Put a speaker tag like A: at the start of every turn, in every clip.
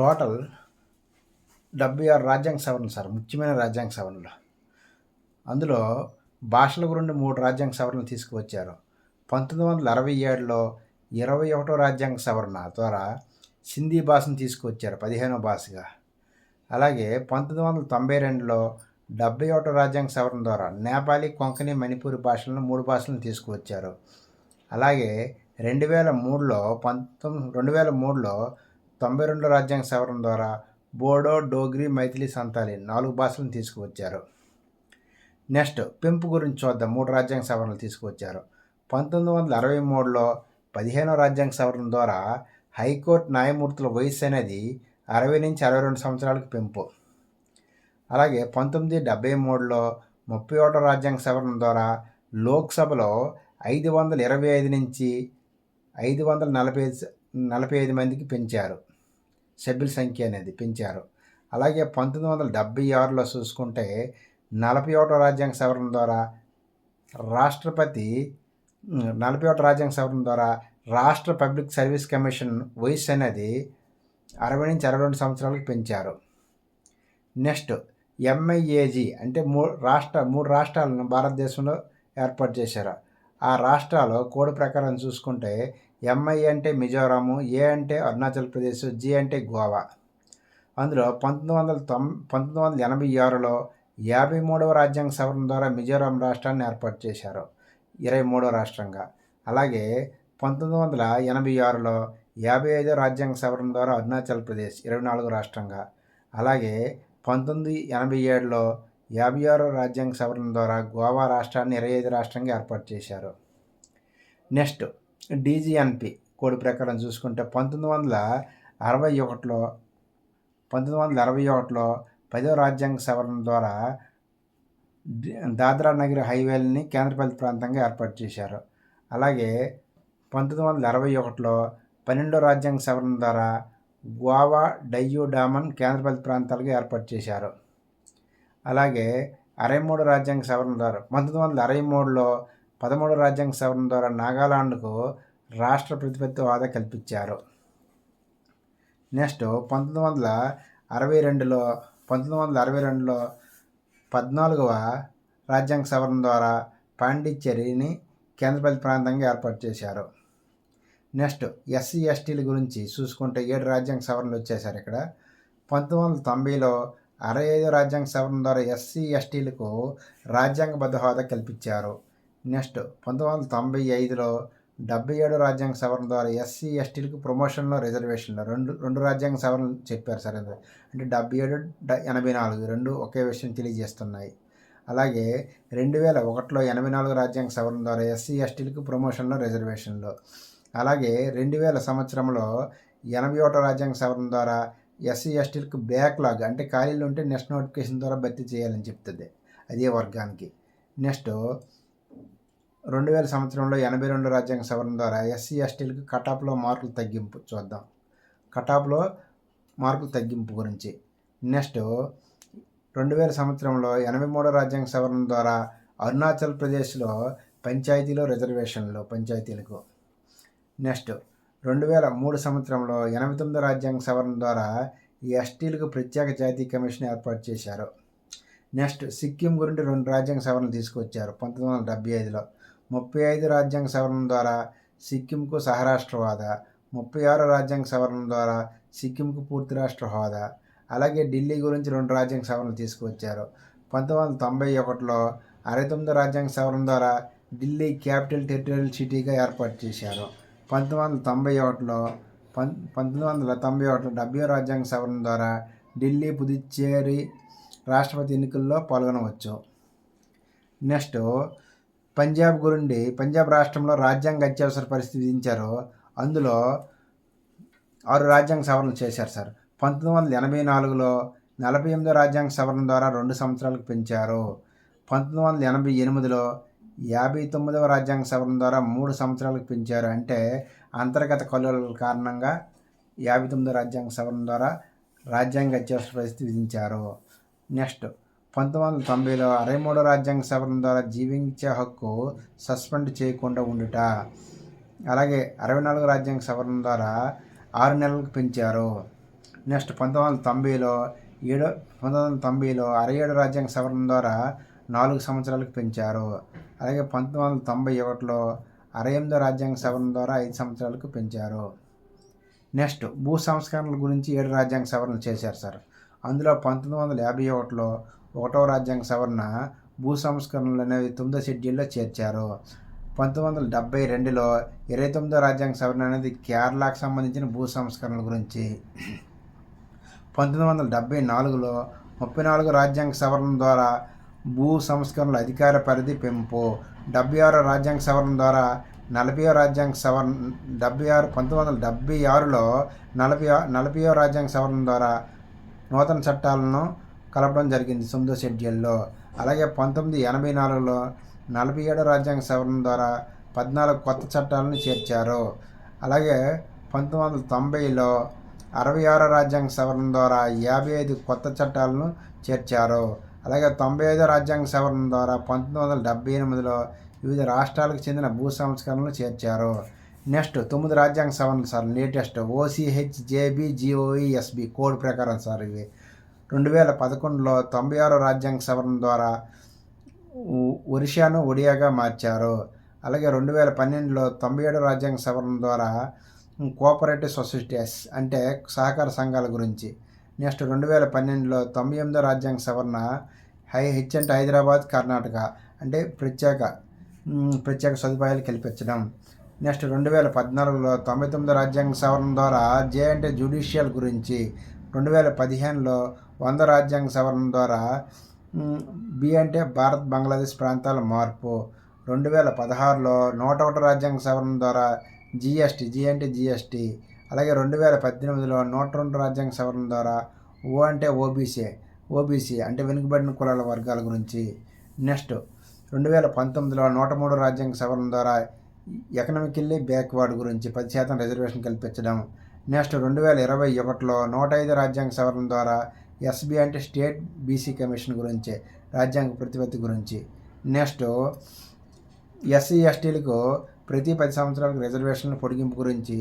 A: Total డెబ్బై ఆరు రాజ్యాంగ సవరణలు సార్ ముఖ్యమైన రాజ్యాంగ సవరణలు. అందులో భాషల గురించి మూడు రాజ్యాంగ సవరణలు తీసుకువచ్చారు. పంతొమ్మిది వందల అరవై ఏడులో ఇరవై ఒకటో రాజ్యాంగ సవరణ ద్వారా సింధీ భాషను తీసుకువచ్చారు పదిహేనో భాషగా. అలాగే పంతొమ్మిది వందల తొంభై రెండులో డెబ్బై ఒకటో రాజ్యాంగ సవరణ ద్వారా నేపాలీ కొంకణి మణిపూరి భాషలను మూడు భాషలను తీసుకువచ్చారు. అలాగే రెండు వేల మూడులో పంతొమ్మిది రెండు వేల మూడులో తొంభై రెండు రాజ్యాంగ సవరణ ద్వారా బోడో డోగ్రి మైథిలి సంతాలి నాలుగు భాషలను తీసుకువచ్చారు. నెక్స్ట్ పెంపు గురించి చూద్దాం. మూడు రాజ్యాంగ సవరణలు తీసుకువచ్చారు. పంతొమ్మిది వందల అరవై మూడులో పదిహేనో రాజ్యాంగ సవరణ ద్వారా హైకోర్టు న్యాయమూర్తుల వయసు అనేది అరవై నుంచి అరవై రెండు సంవత్సరాలకు పెంపు. అలాగే పంతొమ్మిది డెబ్బై మూడులో ముప్పై ఒకటో రాజ్యాంగ సవరణ ద్వారా లోక్సభలో ఐదు వందల ఇరవై ఐదు నుంచి ఐదు వందల నలభై ఐదు నలభై ఐదు మందికి పెంచారు. సభ్యుల సంఖ్య అనేది పెంచారు. అలాగే పంతొమ్మిది వందల డెబ్బై ఆరులో చూసుకుంటే నలభై ఒకటో రాజ్యాంగ సవరణ ద్వారా రాష్ట్రపతి నలభై ఒకటో రాజ్యాంగ సవరణ ద్వారా రాష్ట్ర పబ్లిక్ సర్వీస్ కమిషన్ వయసు అనేది అరవై నుంచి అరవై రెండు సంవత్సరాలకు పెంచారు. నెక్స్ట్ ఎంఐఏజీ అంటే మూడు రాష్ట్ర మూడు రాష్ట్రాలను భారతదేశంలో ఏర్పాటు చేశారు. ఆ రాష్ట్రాలు కోడ్ ప్రకారం చూసుకుంటే ఎంఐ అంటే మిజోరాము ఏ అంటే అరుణాచల్ ప్రదేశ్ జి అంటే గోవా. అందులో పంతొమ్మిది వందల తొం పంతొమ్మిది వందల ఎనభై ఆరులో యాభై మూడవ రాజ్యాంగ సవరణ ద్వారా మిజోరాం రాష్ట్రాన్ని ఏర్పాటు చేశారు ఇరవై మూడవ రాష్ట్రంగా. అలాగే పంతొమ్మిది వందల ఎనభై ఆరులో యాభై ఐదో రాజ్యాంగ సవరణ ద్వారా అరుణాచల్ ప్రదేశ్ ఇరవై నాలుగు రాష్ట్రంగా. అలాగే పంతొమ్మిది ఎనభై ఏడులో యాభై ఆరో రాజ్యాంగ సవరణ ద్వారా గోవా రాష్ట్రాన్ని ఇరవై ఐదు రాష్ట్రంగా ఏర్పాటు చేశారు. నెక్స్ట్ డీజీఎన్పి కోడ్ ప్రకారం చూసుకుంటే పంతొమ్మిది వందల అరవై ఒకటిలో పంతొమ్మిది వందల అరవై ఒకటిలో పదో రాజ్యాంగ సవరణ ద్వారా దాద్రా నగర్ హైవేలని కేంద్రపాలిత ప్రాంతంగా ఏర్పాటు చేశారు. అలాగే పంతొమ్మిది వందల అరవై ఒకటిలో పన్నెండో రాజ్యాంగ సవరణ ద్వారా గోవా డయ్యూ డామన్ కేంద్రపాలిత ప్రాంతాలుగా ఏర్పాటు చేశారు. అలాగే అరవై మూడు రాజ్యాంగ సవరణ ద్వారా పంతొమ్మిది వందల అరవై మూడులో పదమూడు రాజ్యాంగ సవరణ ద్వారా నాగాలాండ్కు రాష్ట్ర ప్రతిపత్తి హోదా కల్పించారు. నెక్స్ట్ పంతొమ్మిది వందల అరవై రెండులో పంతొమ్మిది వందల అరవై రెండులో పద్నాలుగవ రాజ్యాంగ సవరణ ద్వారా పాండిచ్చేరిని కేంద్రపాలిత ప్రాంతంగా ఏర్పాటు చేశారు. నెక్స్ట్ ఎస్సీ ఎస్టీల గురించి చూసుకుంటే ఏడు రాజ్యాంగ సవరణలు వచ్చేసారు ఇక్కడ. పంతొమ్మిది వందల తొంభైలో అరవై ఐదు రాజ్యాంగ సవరణ ద్వారా ఎస్సీ ఎస్టీలకు రాజ్యాంగబద్ధ హోదా కల్పించారు. నెక్స్ట్ పంతొమ్మిది వందల తొంభై ఐదులో డెబ్బై ఏడు రాజ్యాంగ సవరణ ద్వారా ఎస్సీ ఎస్టీలకు ప్రమోషన్లో రిజర్వేషన్లో. రెండు రెండు రాజ్యాంగ సవరణలు చెప్పారు సార్ అంటే డెబ్బై ఏడు ఎనభై నాలుగు రెండు ఒకే విషయం తెలియజేస్తున్నాయి. అలాగే రెండు వేల ఒకటిలో ఎనభై నాలుగు రాజ్యాంగ సవరణ ద్వారా ఎస్సీ ఎస్టీలకు ప్రమోషన్లో రిజర్వేషన్లో. అలాగే రెండు వేల సంవత్సరంలో ఎనభై ఒకటో రాజ్యాంగ సవరణ ద్వారా ఎస్సీ ఎస్టీలకు బ్యాక్లాగ్ అంటే ఖాళీలు ఉంటే నెక్స్ట్ నోటిఫికేషన్ ద్వారా భర్తీ చేయాలని చెప్తుంది. అదే వర్గానికి. నెక్స్ట్ రెండు వేల సంవత్సరంలో ఎనభై రెండు రాజ్యాంగ సవరణ ద్వారా ఎస్సీ ఎస్టీలకు కటాప్లో మార్కులు తగ్గింపు చూద్దాం. కటాప్లో మార్కులు తగ్గింపు గురించి. నెక్స్ట్ రెండు వేల సంవత్సరంలో ఎనభై మూడో రాజ్యాంగ సవరణ ద్వారా అరుణాచల్ ప్రదేశ్లో పంచాయతీలో రిజర్వేషన్లు పంచాయతీలకు. నెక్స్ట్ రెండు వేల మూడు సంవత్సరంలో ఎనభై తొమ్మిదో రాజ్యాంగ సవరణ ద్వారా ఈ ఎస్టీలకు ప్రత్యేక జాతీయ కమిషన్ ఏర్పాటు చేశారు. నెక్స్ట్ సిక్కిం గురించి రెండు రాజ్యాంగ సవరణలు తీసుకొచ్చారు పంతొమ్మిది వందల డెబ్బై ఐదులో. ముప్పై ఐదు రాజ్యాంగ సవరణ ద్వారా సిక్కింకు సహరాష్ట్ర హోదా ముప్పై ఆరు రాజ్యాంగ సవరణ ద్వారా సిక్కింకు పూర్తి రాష్ట్ర హోదా అలాగే ఢిల్లీ గురించి రెండు రాజ్యాంగ సవరణలు తీసుకువచ్చారు. పంతొమ్మిది వందల తొంభై ఒకటిలో అరవై తొమ్మిది రాజ్యాంగ సవరణ ద్వారా ఢిల్లీ క్యాపిటల్ టెరిటోరియల్ సిటీగా ఏర్పాటు చేశారు. పంతొమ్మిది వందల తొంభై ఒకటిలో పం పంతొమ్మిది వందల తొంభై ఒకటిలో డెబ్బై రాజ్యాంగ సవరణ ద్వారా ఢిల్లీ పుదుచ్చేరి రాష్ట్రపతి ఎన్నికల్లో పాల్గొనవచ్చు. నెక్స్ట్ పంజాబ్ గురుండి పంజాబ్ రాష్ట్రంలో రాజ్యాంగ అత్యవసర పరిస్థితి విధించారు అందులో ఆరు రాజ్యాంగ సవరణలు చేశారు సార్. పంతొమ్మిది వందల ఎనభై నాలుగులో నలభై ఎనిమిదో రాజ్యాంగ సవరణ ద్వారా రెండు సంవత్సరాలకు పెంచారు. పంతొమ్మిది వందల ఎనభై ఎనిమిదిలో యాభై తొమ్మిదవ రాజ్యాంగ సవరణ ద్వారా మూడు సంవత్సరాలకు పెంచారు. అంటే అంతర్గత కొలుల కారణంగా యాభై తొమ్మిదో రాజ్యాంగ సవరణ ద్వారా రాజ్యాంగ అత్యవసర పరిస్థితి విధించారు నెక్స్ట్ పంతొమ్మిది వందల తొంభైలో అరవై మూడో రాజ్యాంగ సవరణ ద్వారా జీవించే హక్కు సస్పెండ్ చేయకుండా ఉండుట. అలాగే అరవై నాలుగు రాజ్యాంగ సవరణ ద్వారా ఆరు నెలలకు పెంచారు. నెక్స్ట్ పంతొమ్మిది వందల తొంభైలో ఏడో పంతొమ్మిది వందల తొంభైలో అరవై ఏడు రాజ్యాంగ సవరణ ద్వారా నాలుగు సంవత్సరాలకు పెంచారు. అలాగే పంతొమ్మిది వందల తొంభై ఒకటిలో అరవై ఎనిమిదో రాజ్యాంగ సవరణ ద్వారా ఐదు సంవత్సరాలకు పెంచారు. నెక్స్ట్ భూ సంస్కరణల గురించి ఏడు రాజ్యాంగ సవరణలు చేశారు సార్. అందులో పంతొమ్మిది వందల యాభై ఒకటిలో ఒకటో రాజ్యాంగ సవరణ భూ సంస్కరణలు అనేవి తొమ్మిదో షెడ్యూల్లో చేర్చారు. పంతొమ్మిది వందల డెబ్బై రెండులో ఇరవై తొమ్మిదో రాజ్యాంగ సవరణ అనేది కేరళకు సంబంధించిన భూ సంస్కరణల గురించి. పంతొమ్మిది వందల డెబ్బై నాలుగులో ముప్పై నాలుగు రాజ్యాంగ సవరణ ద్వారా భూ సంస్కరణల అధికార పరిధి పెంపు డెబ్బై ఆరో రాజ్యాంగ సవరణ ద్వారా నలభై రాజ్యాంగ సవరణ డెబ్బై ఆరు పంతొమ్మిది వందల డెబ్బై ఆరులో నలభై నలభై రాజ్యాంగ సవరణ ద్వారా నూతన చట్టాలను కలపడం జరిగింది తొమ్మిదో షెడ్యూల్లో అలాగే పంతొమ్మిది ఎనభై నాలుగులో నలభై ఏడో రాజ్యాంగ సవరణ ద్వారా పద్నాలుగు కొత్త చట్టాలను చేర్చారు. అలాగే పంతొమ్మిది వందల తొంభైలో అరవై ఆరో రాజ్యాంగ సవరణ ద్వారా యాభై ఐదు కొత్త చట్టాలను చేర్చారు. అలాగే తొంభై ఐదో రాజ్యాంగ సవరణ ద్వారా పంతొమ్మిది వందల డెబ్బై ఎనిమిదిలో వివిధ రాష్ట్రాలకు చెందిన భూ సంస్కరణలు చేర్చారు. నెక్స్ట్ తొమ్మిది రాజ్యాంగ సవరణలు sir latest OCH JB GOESB code ప్రకారం సార్ ఇవి. రెండు వేల పదకొండులో తొంభై ఆరో రాజ్యాంగ సవరణ ద్వారా ఒరిషాను ఒడియాగా మార్చారు. అలాగే రెండు వేల పన్నెండులో తొంభై ఏడు రాజ్యాంగ సవరణ ద్వారా కోఆపరేటివ్ సొసైటీస్ అంటే సహకార సంఘాల గురించి. నెక్స్ట్ రెండు వేల పన్నెండులో తొంభై ఎనిమిదో రాజ్యాంగ సవరణ హై హెచ్ అంటే హైదరాబాద్ కర్ణాటక అంటే ప్రత్యేక ప్రత్యేక సదుపాయాలు కల్పించడం. నెక్స్ట్ రెండు వేల పద్నాలుగులో తొంభై తొమ్మిదో రాజ్యాంగ సవరణ ద్వారా జే అంటే జ్యుడిషియల్ గురించి. రెండు వేల పదిహేనులో వంద రాజ్యాంగ సవరణ ద్వారా బి అంటే భారత్ బంగ్లాదేశ్ ప్రాంతాల మార్పు. రెండు వేల పదహారులో నూట ఒకటి రాజ్యాంగ సవరణ ద్వారా జిఎస్టీ జి అంటే జిఎస్టీ. అలాగే రెండు వేల పద్దెనిమిదిలో నూట రెండు రాజ్యాంగ సవరణ ద్వారా ఓ అంటే ఓబీసీ ఓబీసీ అంటే వెనుకబడిన కులాల వర్గాల గురించి. నెక్స్ట్ రెండు వేల పంతొమ్మిదిలో నూట మూడు రాజ్యాంగ సవరణ ద్వారా ఎకనామికల్లీ బ్యాక్వర్డ్ గురించి పది శాతం రిజర్వేషన్ కల్పించడం. నెక్స్ట్ రెండు వేల ఇరవై ఒకటిలో నూట ఐదు రాజ్యాంగ సవరణ ద్వారా ఎస్బీ అంటే స్టేట్ బీసీ కమిషన్ గురించి రాజ్యాంగ ప్రతిపత్తి గురించి. నెక్స్ట్ ఎస్సీ ఎస్టీలకు ప్రతి పది సంవత్సరాలకు రిజర్వేషన్ల పొడిగింపు గురించి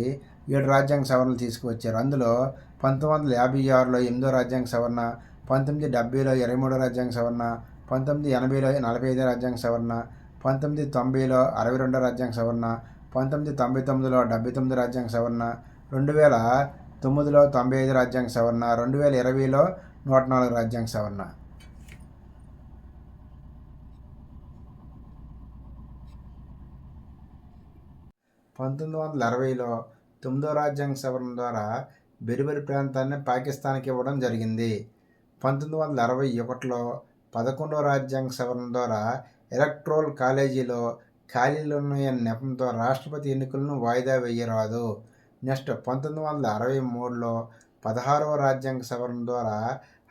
A: ఏడు రాజ్యాంగ సవరణలు తీసుకువచ్చారు. అందులో పంతొమ్మిది వందల యాభై ఆరులో ఎనిమిదో రాజ్యాంగ సవరణ పంతొమ్మిది డెబ్బైలో ఇరవై మూడో రాజ్యాంగ సవరణ పంతొమ్మిది ఎనభైలో నలభై ఐదో రాజ్యాంగ సవరణ పంతొమ్మిది తొంభైలో అరవై రెండో రాజ్యాంగ సవరణ పంతొమ్మిది తొంభై తొమ్మిదిలో డెబ్బై తొమ్మిది రాజ్యాంగ సవరణ రెండు వేల తొమ్మిదిలో తొంభై ఐదు రాజ్యాంగ సవరణ రెండు వేల ఇరవైలో నూట నాలుగు రాజ్యాంగ సవరణ. పంతొమ్మిది వందల అరవైలో తొమ్మిదో రాజ్యాంగ సవరణ ద్వారా బెరిబెరి ప్రాంతాన్ని పాకిస్తాన్కి ఇవ్వడం జరిగింది. పంతొమ్మిది వందల అరవై ఒకటిలో పదకొండో రాజ్యాంగ సవరణ ద్వారా ఎలక్ట్రోల్ కాలేజీలో ఖాళీలు ఉన్నాయన్న నెపంతో రాష్ట్రపతి ఎన్నికలను వాయిదా వేయరాదు. నెక్స్ట్ పంతొమ్మిది వందల అరవై మూడులో పదహారవ రాజ్యాంగ సవరణ ద్వారా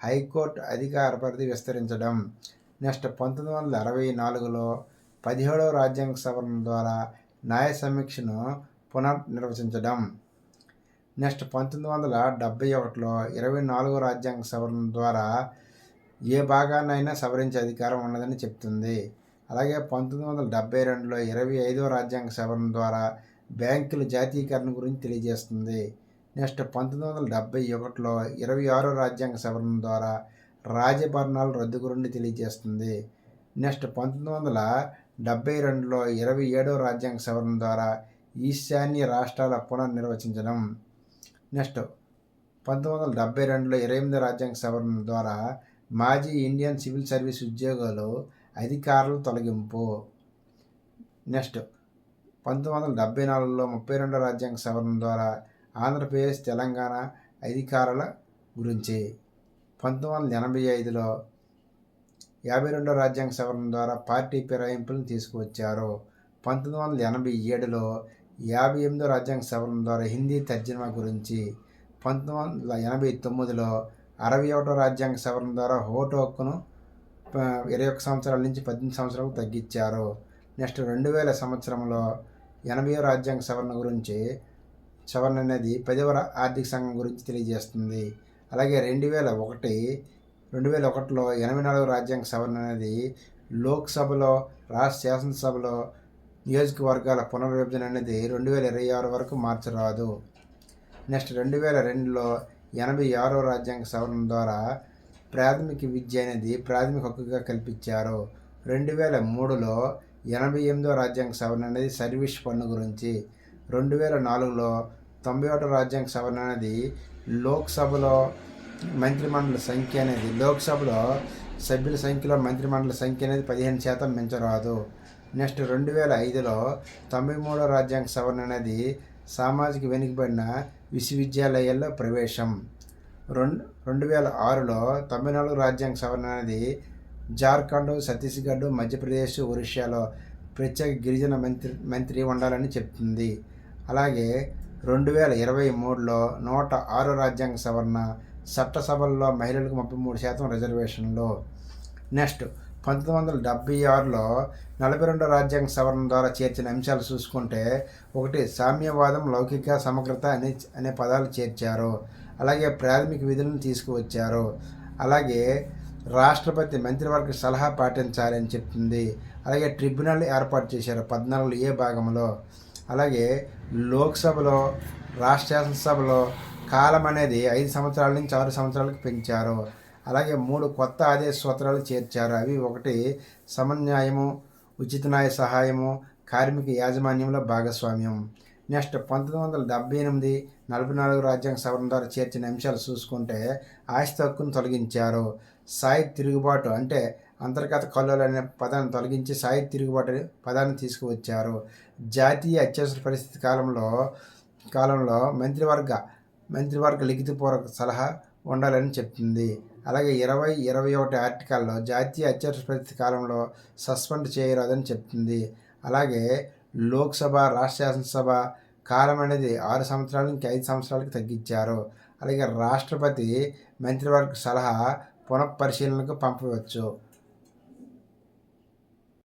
A: హైకోర్టు అధికార పరిధి విస్తరించడం. నెక్స్ట్ పంతొమ్మిది వందల అరవై నాలుగులో పదిహేడవ రాజ్యాంగ సవరణ ద్వారా న్యాయ సమీక్షను పునర్నిర్వచించడం. నెక్స్ట్ పంతొమ్మిది వందల డెబ్బై ఒకటిలో ఇరవై నాలుగో రాజ్యాంగ సవరణ ద్వారా ఏ భాగాన్నైనా సవరించే అధికారం ఉన్నదని చెప్తుంది. అలాగే పంతొమ్మిది వందల డెబ్బై రెండులో ఇరవై ఐదో రాజ్యాంగ సవరణ ద్వారా బ్యాంకుల జాతీయకరణ గురించి తెలియజేస్తుంది. నెక్స్ట్ పంతొమ్మిది వందల డెబ్బై ఒకటిలో ఇరవై ఆరో రాజ్యాంగ సవరణ ద్వారా రాజభరణాలు రద్దు గురించి తెలియజేస్తుంది. నెక్స్ట్ పంతొమ్మిది వందల డెబ్బై రెండులో ఇరవై ఏడో రాజ్యాంగ సవరణ ద్వారా ఈశాన్య రాష్ట్రాల పునర్నిర్వచించడం. నెక్స్ట్ పంతొమ్మిది వందల డెబ్బై రెండులో ఇరవై ఎనిమిది రాజ్యాంగ సవరణ ద్వారా మాజీ ఇండియన్ సివిల్ సర్వీస్ ఉద్యోగాలు అధికారులు తొలగింపు. నెక్స్ట్ పంతొమ్మిది వందల డెబ్బై నాలుగులో ముప్పై రెండో రాజ్యాంగ సవరణ ద్వారా ఆంధ్రప్రదేశ్ తెలంగాణ అధికారుల గురించి. పంతొమ్మిది వందల ఎనభై ఐదులో యాభై రెండో రాజ్యాంగ సవరణ ద్వారా పార్టీ ఫిరాయింపులను తీసుకువచ్చారు. పంతొమ్మిది వందల ఎనభై ఏడులో యాభై ఎనిమిదో రాజ్యాంగ సవరణ ద్వారా హిందీ తర్జమా గురించి పంతొమ్మిది వందల ఎనభై తొమ్మిదిలో అరవై ఒకటో రాజ్యాంగ సవరణ ద్వారా ఓటు హక్కును ఇరవై ఒక సంవత్సరాల నుంచి పద్దెనిమిది సంవత్సరాలకు తగ్గించారు. నెక్స్ట్ రెండు వేల సంవత్సరంలో ఎనభై రాజ్యాంగ సవరణ గురించి సవరణ అనేది పదవ ఆర్థిక సంఘం గురించి తెలియజేస్తుంది. అలాగే రెండు వేల ఒకటి రెండు వేల ఒకటిలో ఎనభై నాలుగు రాజ్యాంగ సవరణ అనేది లోక్సభలో రాష్ట్ర శాసనసభలో నియోజకవర్గాల పునర్విభజన అనేది రెండు వేల ఇరవై ఆరు వరకు మార్చరాదు. నెక్స్ట్ రెండు వేల రెండులో ఎనభై ఆరో రాజ్యాంగ సవరణ ద్వారా ప్రాథమిక విద్య అనేది ప్రాథమిక హక్కుగా కల్పించారు. రెండు వేల మూడులో ఎనభై ఎనిమిదో రాజ్యాంగ సవరణ అనేది సర్వీస్ పన్ను గురించి రెండు వేల నాలుగులో తొంభై ఒకటో రాజ్యాంగ సవరణ అనేది లోక్సభలో మంత్రిమండలి సంఖ్య అనేది లోక్సభలో సభ్యుల సంఖ్యలో మంత్రిమండలి సంఖ్య అనేది పదిహేను శాతం మించరాదు. నెక్స్ట్ రెండు వేల ఐదులో తొంభై మూడో రాజ్యాంగ సవరణ అనేది సామాజిక వెనుకబడిన విశ్వవిద్యాలయాల్లో ప్రవేశం. రెండు రెండు వేల ఆరులో తొంభై నాలుగు రాజ్యాంగ సవరణ అనేది జార్ఖండ్ ఛత్తీస్గఢ్ మధ్యప్రదేశ్ ఒరిస్సాలో ప్రత్యేక గిరిజన మంత్రి మంత్రి ఉండాలని చెప్తుంది. అలాగే రెండు వేల ఇరవై మూడులో నూట ఆరు రాజ్యాంగ సవరణ చట్టసభల్లో మహిళలకు ముప్పై మూడు శాతం రిజర్వేషన్లు. నెక్స్ట్ పంతొమ్మిది వందల డెబ్బై ఆరులో నలభై రెండో రాజ్యాంగ సవరణ ద్వారా చేర్చిన అంశాలు చూసుకుంటే ఒకటి సామ్యవాదం లౌకిక సమగ్రత అనే అనే పదాలు చేర్చారు. అలాగే ప్రాథమిక విధులను తీసుకువచ్చారు. అలాగే రాష్ట్రపతి మంత్రివర్గ సలహా పాటించాలని చెప్తుంది అలాగే ట్రిబ్యునల్ ఏర్పాటు చేశారు పద్నాలుగు ఏ భాగంలో? అలాగే లోక్సభలో రాష్ట్ర శాసనసభలో కాలం అనేది ఐదు సంవత్సరాల నుంచి ఆరు సంవత్సరాలకు పెంచారు. అలాగే మూడు కొత్త ఆదేశ సూత్రాలు చేర్చారు. అవి ఒకటి సమన్యాయము ఉచిత న్యాయ సహాయము కార్మిక యాజమాన్యంలో భాగస్వామ్యం. నెక్స్ట్ పంతొమ్మిది వందల డెబ్బై ఎనిమిది నలభై నాలుగు రాజ్యాంగ సవరణ ద్వారా చేర్చిన అంశాలు చూసుకుంటే ఆస్తి హక్కును తొలగించారు. సాయి తిరుగుబాటు అంటే అంతర్గత కల్లోలు అనే పదాన్ని తొలగించి సాయి తిరుగుబాటు పదాన్ని తీసుకువచ్చారు. జాతీయ అత్యవసర పరిస్థితి కాలంలో కాలంలో మంత్రివర్గ మంత్రివర్గ లిఖితపూర్వక సలహా ఉండాలని చెప్తుంది అలాగే ఇరవై ఇరవై ఒకటి ఆర్టికల్లో జాతీయ అత్యవసర పరిస్థితి కాలంలో సస్పెండ్ చేయరాదని చెప్తుంది అలాగే లోక్సభ రాష్ట్ర శాసనసభ కాలం అనేది ఆరు సంవత్సరాల నుంచి ఐదు సంవత్సరాలకు తగ్గించారు. అలాగే రాష్ట్రపతి మంత్రివర్గ సలహా పునఃపరిశీలనకు పంపవచ్చు.